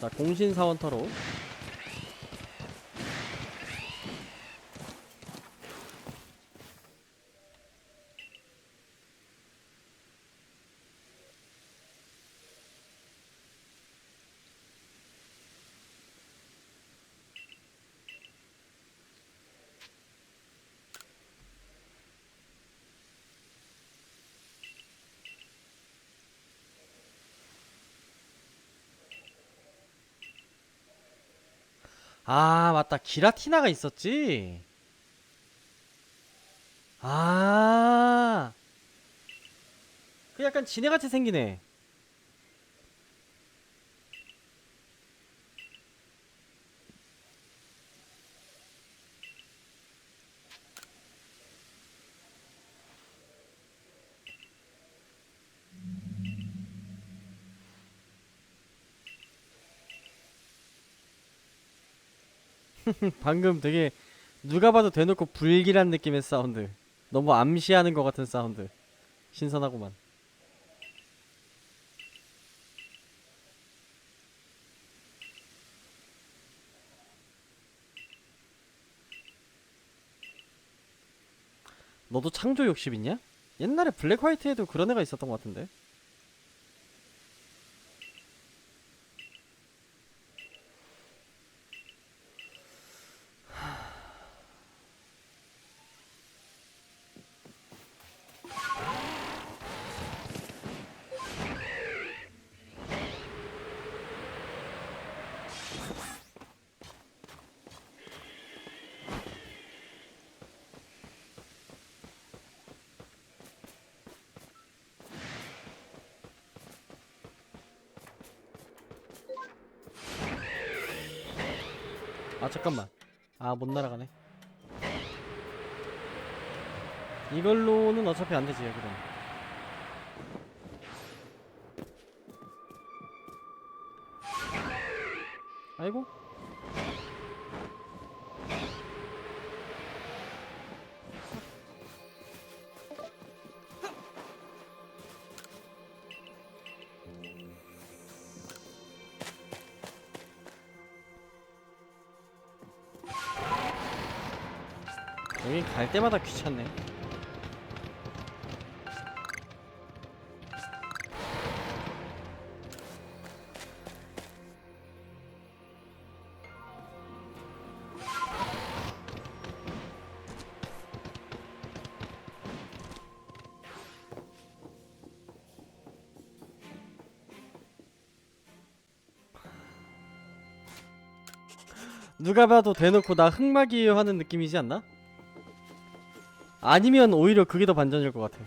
자 공신 사원터로 아 맞다 기라티나가 있었지 아. 그 약간 지네같이 생기네. 방금 되게 누가 봐도 대놓고 불길한 느낌의 사운드. 너무 암시하는 것 같은 사운드. 신선하구만. 너도 창조 욕심 있냐? 옛날에 블랙 화이트에도 그런 애가 있었던 것 같은데. 아 잠깐만. 아 못 날아가네. 이걸로는 어차피 안 되지 그럼 여기 갈 때마다 귀찮네 누가 봐도 대놓고 나 흑막이에요 하는 느낌이지 않나? 아니면 오히려 그게 더 반전일 것 같아.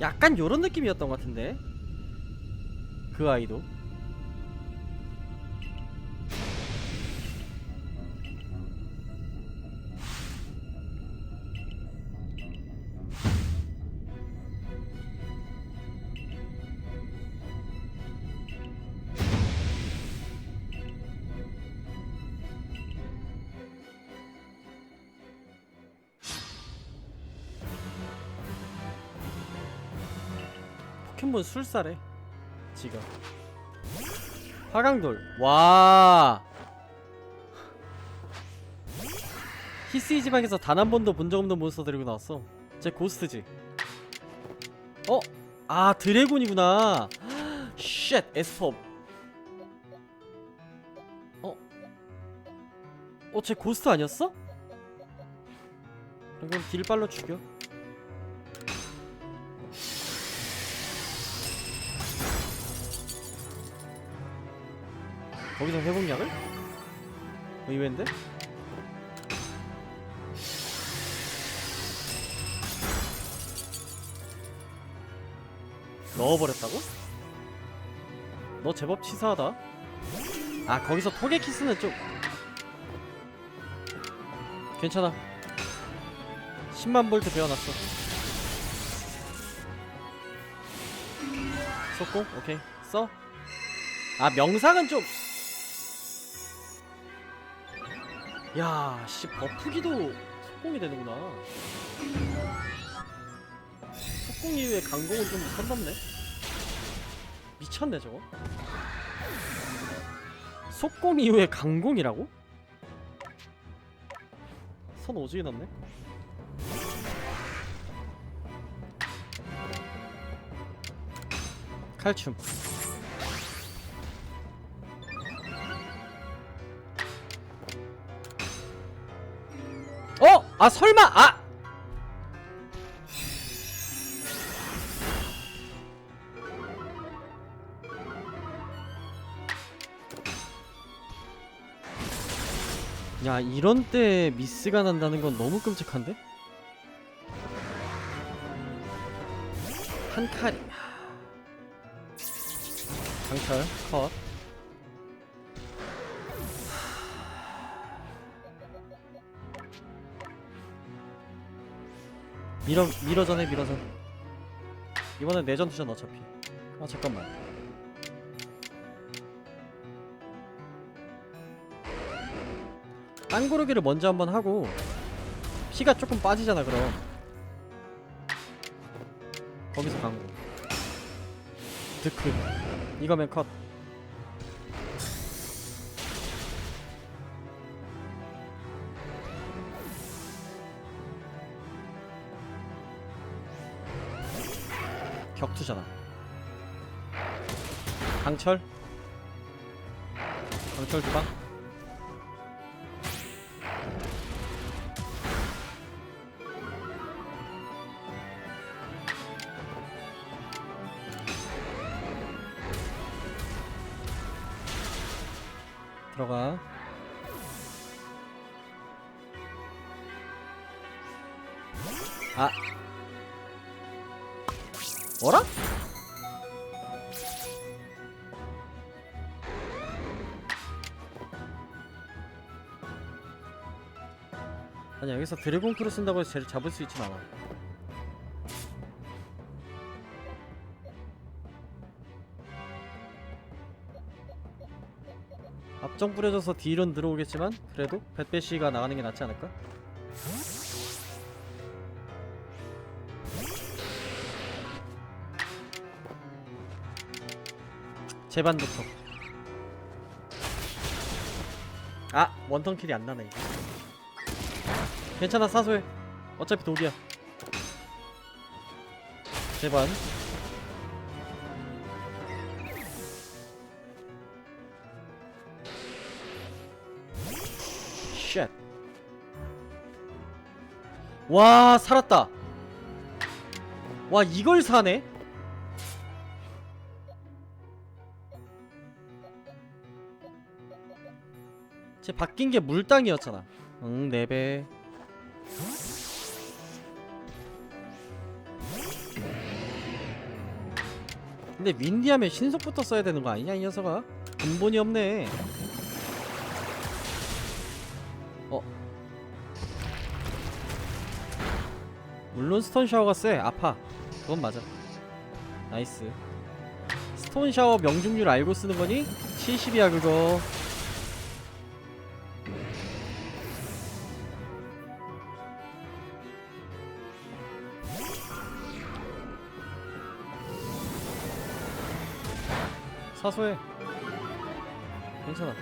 약간 요런 느낌이었던 것 같은데? 그 아이도 포켓몬 술사래 지가. 화강돌 와. 히스이 지방에서 단 한 번도 본 적 없는 몬스터 데리고 나왔어. 쟤 고스트지. 어? 아 드래곤이구나. 쉣 에스퍼. 어? 어쟤 고스트 아니었어? 그럼 딜발로 죽여 거기서 회복약을? 의외인데? 넣어버렸다고? 너 제법 치사하다 아 거기서 토게키스는 좀 괜찮아 10만 볼트 배워놨어 속공? 오케이 써? 아 명상은 좀 야, 씨 버프기도 속공이 되는구나. 속공 이후에 강공은 좀 선 넘네. 미쳤네 저거. 속공 이후에 강공이라고? 선 오지게 넘네. 칼춤. 아 설마 아! 야, 이런 때 미스가 난다는 건 너무 끔찍한데? 한 칼이 강철 컷 밀어 밀어 전에 밀어 전. 이번엔 내전 투전 어차피. 아 잠깐만. 땅구르기를 먼저 한번 하고 피가 조금 빠지잖아 그럼. 거기서 강구. 드크 이거면 컷 격투잖아. 강철? 강철 두방? 들어가. 아 뭐라? 아니 여기서 드래곤 크루 쓴다고 해서 쟤를 잡을 수 있진 않아 앞정 뿌려줘서 딜은 들어오겠지만 그래도 뱃배시가 나가는 게 낫지 않을까? 제반부터 아 원턴킬이 안 나네 이거. 괜찮아 사소해 어차피 독이야. 제반. 쉣. 와 살았다. 와 이걸 사네 쟤 바뀐 게 물땅이었잖아. 응 4배. 근데 윈디하면 신속부터 써야 되는 거 아니냐 이 녀석아? 근본이 없네. 어. 물론 스톤 샤워가 쎄. 아파. 그건 맞아. 나이스. 스톤 샤워 명중률 알고 쓰는 거니? 70이야 그거 사소해. 괜찮아.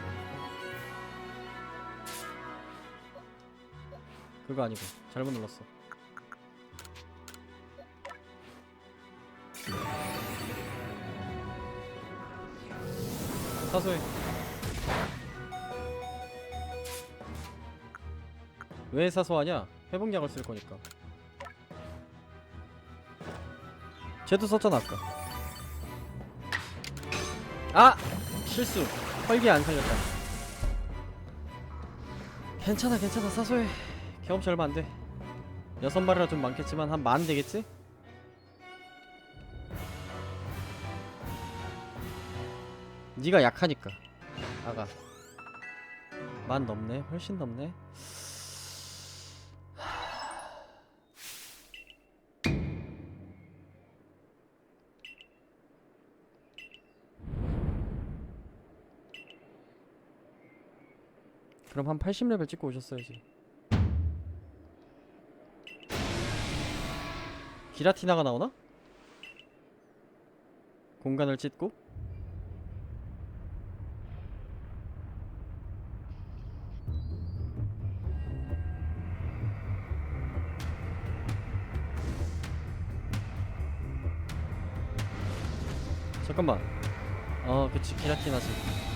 그거 아니고 잘못 눌렀어. 사소해. 왜 사소하냐? 회복약을 쓸 거니까. 쟤도 썼잖아 아까 아! 실수. 펄기 안 살렸다. 괜찮아 괜찮아. 사소해. 경험치 얼마 안 돼. 여섯 마리라 좀 많겠지만 한 만 되겠지? 네가 약하니까. 아가. 만 넘네. 훨씬 넘네 그럼 한 80레벨 찍고 오셨어야지 기라티나가 나오나? 공간을 찢고? 잠깐만 어 그치 기라티나지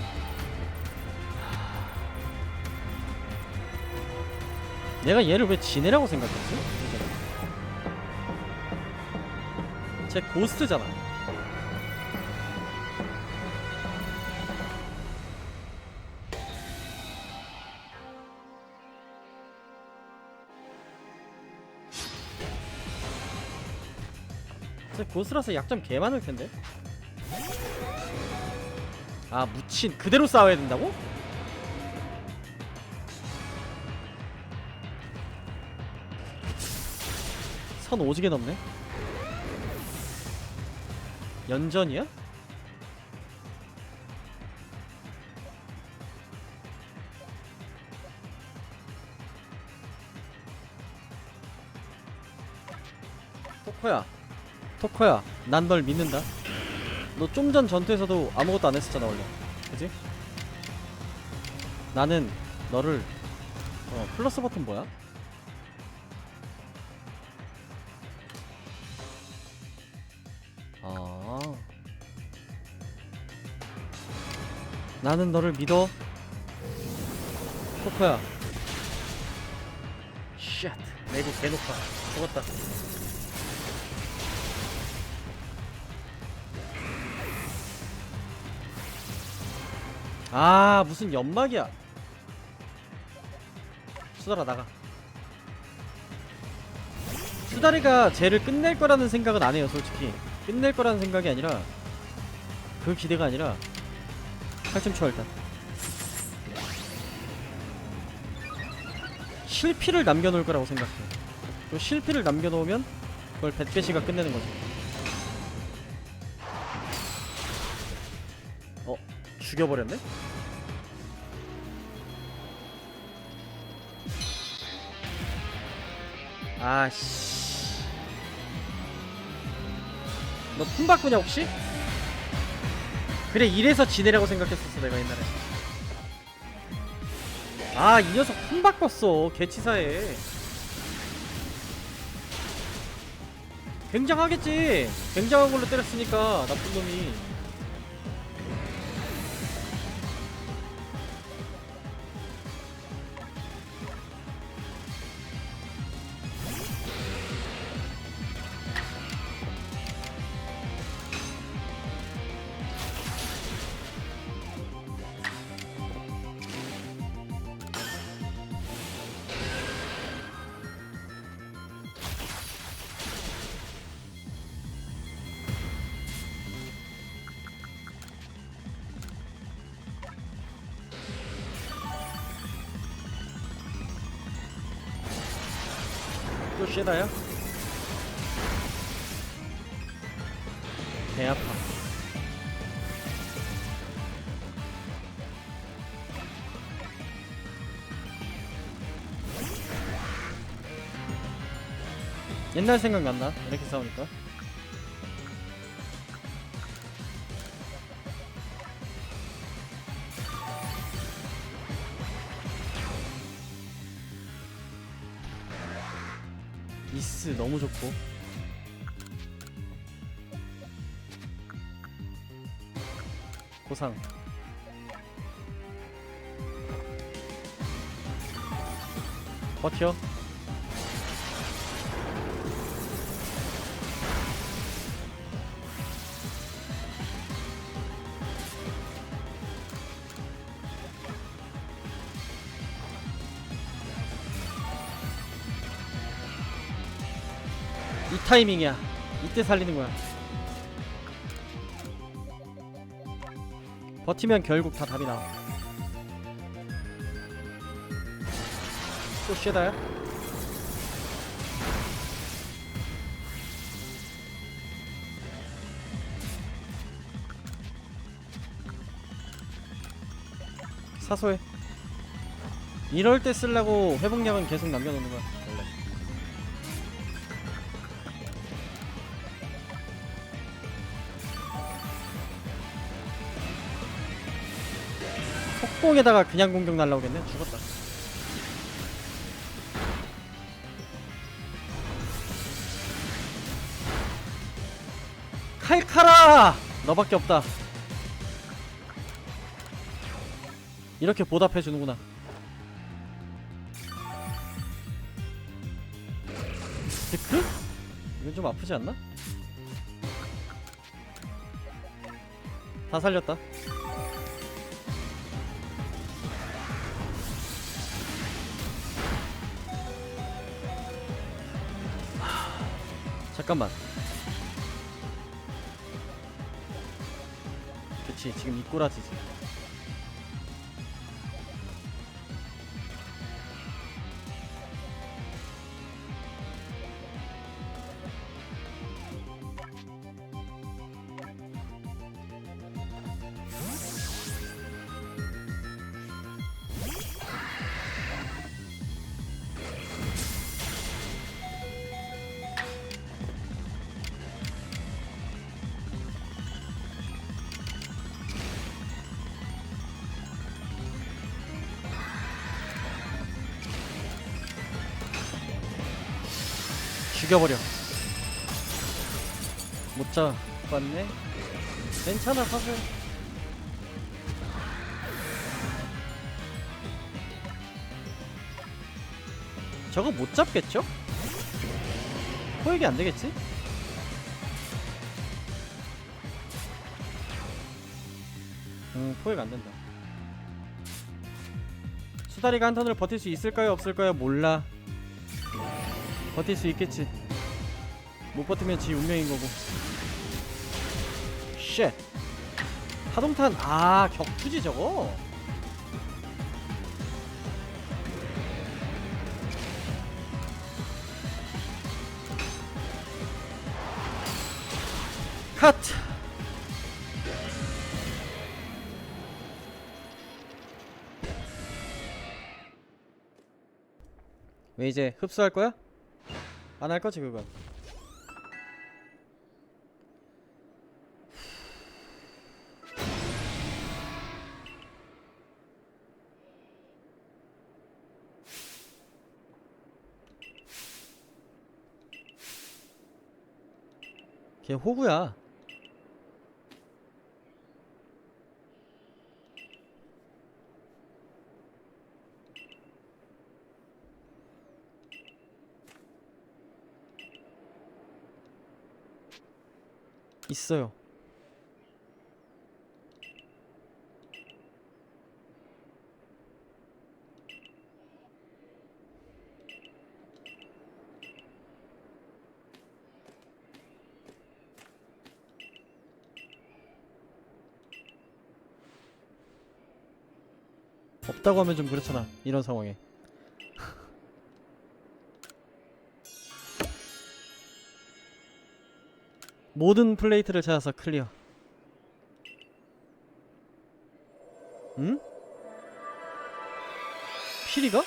내가 얘를 왜 지네라고 생각했지? 쟤 고스트잖아 쟤 고스라서 약점 개 많을 텐데 아 묻힌 그대로 싸워야 된다고? 선 오지게 넘네 연전이야? 토코야 토코야 난 널 믿는다 너 좀 전 전투에서도 아무것도 안 했었잖아 원래 그지? 나는 너를 어 플러스 버튼 뭐야? 나는 너를 믿어. 코코야. 쉣 내구 개높아 죽었다. 아 무슨 연막이야. 수달아 나가. 수다리가 쟤를 끝낼 거라는 생각은 안 해요 솔직히. 끝낼 거라는 생각이 아니라 그 기대가 아니라 칼좀 쳐 일단 실피를 남겨놓을 거라고 생각해 그 실피를 남겨놓으면 그걸 뱃배시가 끝내는 거지 어? 죽여버렸네? 아씨 너 품 바꾸냐 혹시? 그래 이래서 지네라고 생각했었어 내가 옛날에. 아 이 녀석 품 바꿨어 개치사에. 굉장하겠지. 굉장한 걸로 때렸으니까 나쁜 놈이 또 쉐다야? 배 아파. 옛날 생각난다. 이렇게 싸우니까 너무 좋고. 고상. 버텨 타이밍이야. 이때 살리는 거야. 버티면 결국 다 답이 나와 또 쉐다야? 사소해. 이럴 때 쓰려고 회복량은 계속 남겨놓는 거야 속공에다가 그냥 공격 날라오겠네. 죽었다. 칼칼아 너밖에 없다. 이렇게 보답해 주는구나. 데크? 이건 좀 아프지 않나? 다 살렸다 잠깐만. 그치 지금 이 꼬라지지 죽여버려. 못 잡았네. 괜찮아 사실 저거 못 잡겠죠? 포획이 안 되겠지? 음 포획 안 된다. 수다리가 한 턴을 버틸 수 있을까요? 없을까요? 몰라. 버틸 수 있겠지 못 버티면 지 운명인 거고. 쉣 하동탄. 아 격투지 저거. 카트 왜 이제 흡수할 거야? 안 할 거지 그건 걔 호구야. 있어요 없다고 하면 좀 그렇잖아 이런 상황에 모든 플레이트를 찾아서 클리어 응? 피리가?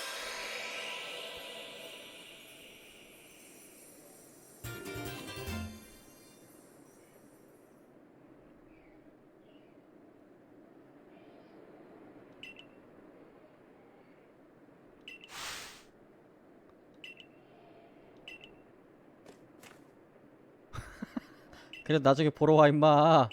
그래 나중에 보러 와 임마.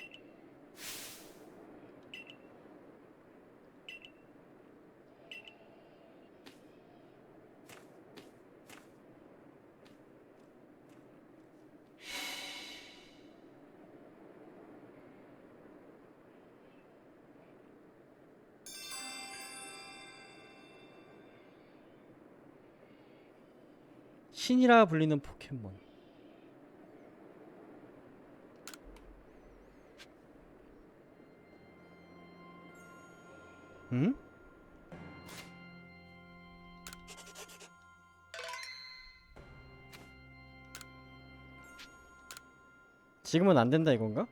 신이라 불리는 포켓몬 응? 지금은 안 된다 이건가?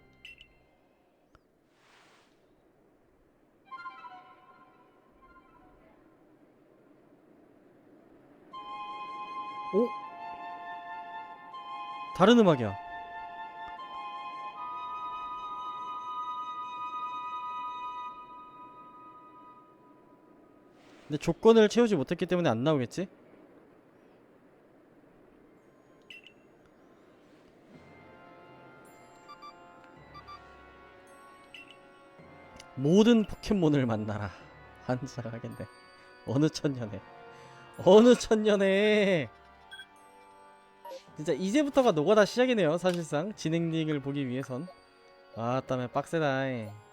오? 다른 음악이야. 근데 조건을 채우지 못했기 때문에 안 나오겠지? 모든 포켓몬을 만나라. 한자하겠네. 어느 천년에. 어느 천년에. 진짜 이제부터가 노가다 시작이네요. 사실상 진행링을 보기 위해선. 아, 땀에 빡세다.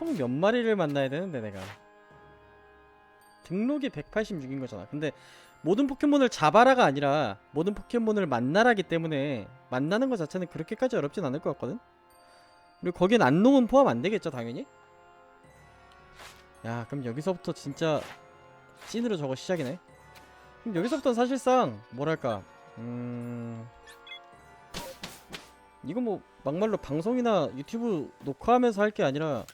총 몇 마리를 만나야 되는데 내가. 등록이 186인 거잖아. 근데 모든 포켓몬을 잡아라가 아니라 모든 포켓몬을 만나라기 때문에 만나는 것 자체는 그렇게까지 어렵진 않을 것 같거든? 그리고 거긴 안농은 포함 안 되겠죠 당연히? 야 그럼 여기서부터 진짜 찐으로 저거 시작이네. 그럼 여기서부터는 사실상 뭐랄까 음 이거 뭐 막말로 방송이나 유튜브 녹화하면서 할 게 아니라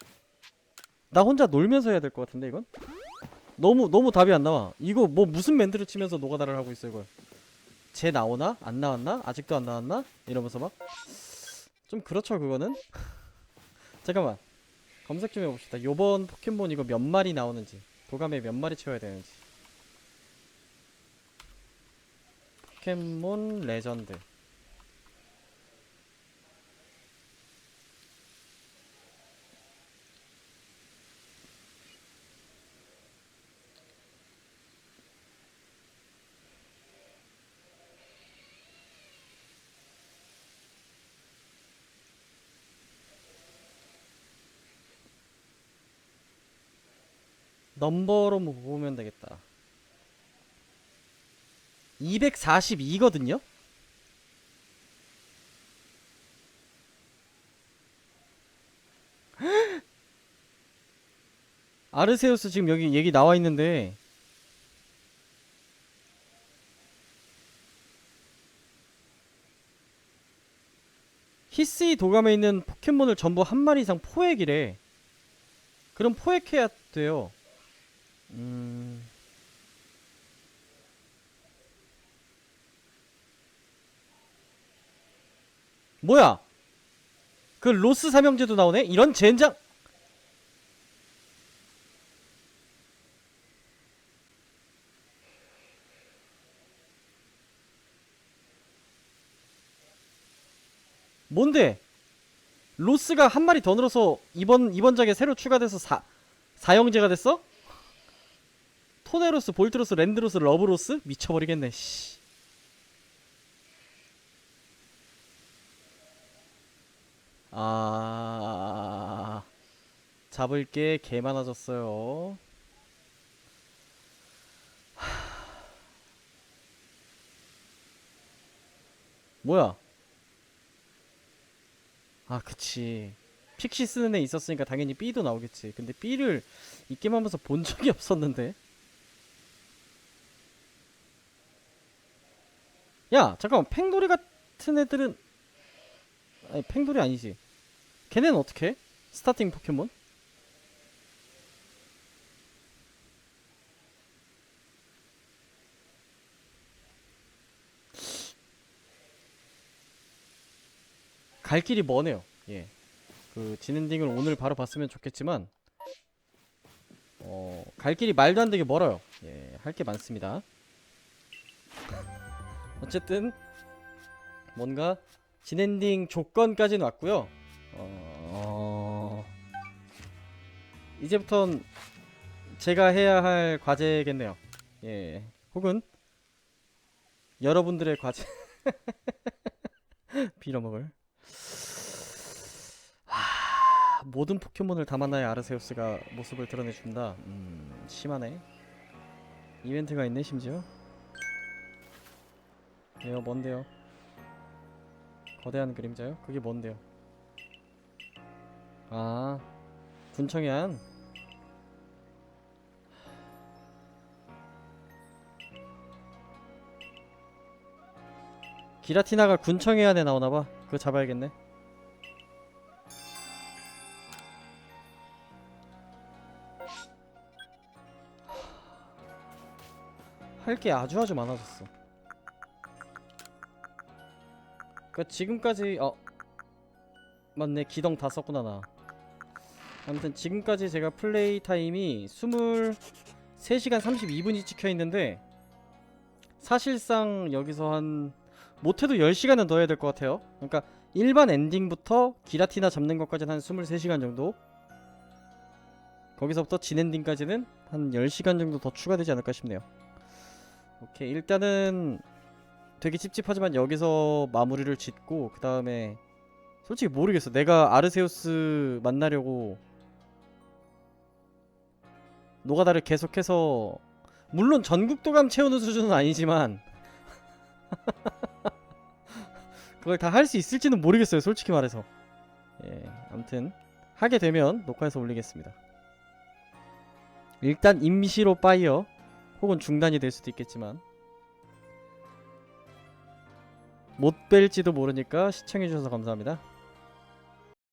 나 혼자 놀면서 해야 될 것 같은데 이건? 너무 너무 답이 안 나와. 이거 뭐 무슨 멘트를 치면서 노가다를 하고 있어 이걸. 쟤 나오나? 안 나왔나? 아직도 안 나왔나? 이러면서 막 좀 그렇죠 그거는. 잠깐만 검색 좀 해봅시다. 요번 포켓몬 이거 몇 마리 나오는지 도감에 몇 마리 채워야 되는지. 포켓몬 레전드. 넘버로 뭐 보면 되겠다. 242거든요? 아르세우스 지금 여기 얘기 나와 있는데 히스이 도감에 있는 포켓몬을 전부 한 마리 이상 포획이래. 그럼 포획해야 돼요. 음. 뭐야? 그 로스 삼형제도 나오네? 이런 젠장! 뭔데? 로스가 한 마리 더 늘어서 이번 이번 작에 새로 추가돼서 사 사형제가 됐어? 토네로스, 볼트로스, 랜드로스, 러브로스? 미쳐버리겠네, 씨. 아... 잡을 게 개 많아졌어요. 하... 뭐야? 아, 그치. 픽시 쓰는 애 있었으니까 당연히 B도 나오겠지. 근데 B를 이 게임 하면서 본 적이 없었는데. 야 잠깐만 팽돌이 같은 애들은 아니 팽돌이 아니지 걔네는 어떻게 해? 스타팅 포켓몬? 갈 길이 머네요 예. 그 진엔딩을 오늘 바로 봤으면 좋겠지만 어, 갈 길이 말도 안 되게 멀어요 예, 할 게 많습니다 어쨌든 뭔가 진엔딩 조건까지는 왔고요. 어... 이제부턴 제가 해야 할 과제겠네요. 예, 혹은 여러분들의 과제 빌어먹을. 하... 모든 포켓몬을 담아놔야 아르세우스가 모습을 드러내준다. 음, 심하네. 이벤트가 있네 심지어. 왜요? 뭔데요? 거대한 그림자요? 그게 뭔데요? 아 군청해안 기라티나가 군청해안에 나오나봐 그거 잡아야겠네 할 게 아주 아주 많아졌어 그 지금까지 어. 맞네 기동 다 썼구나 나. 아무튼 지금까지 제가 플레이 타임이 23시간 32분이 찍혀 있는데 사실상 여기서 한 못해도 10시간은 더 해야 될 것 같아요. 그러니까 일반 엔딩부터 기라티나 잡는 것까지는 한 23시간 정도. 거기서부터 진 엔딩까지는 한 10시간 정도 더 추가되지 않을까 싶네요. 오케이 일단은 되게 찝찝하지만 여기서 마무리를 짓고 그 다음에 솔직히 모르겠어. 내가 아르세우스 만나려고 노가다를 계속해서 물론 전국도감 채우는 수준은 아니지만 그걸 다 할 수 있을지는 모르겠어요 솔직히 말해서. 예 아무튼 하게 되면 녹화해서 올리겠습니다. 일단 임시로 파이어 혹은 중단이 될 수도 있겠지만 못 뵐지도 모르니까 시청해주셔서 감사합니다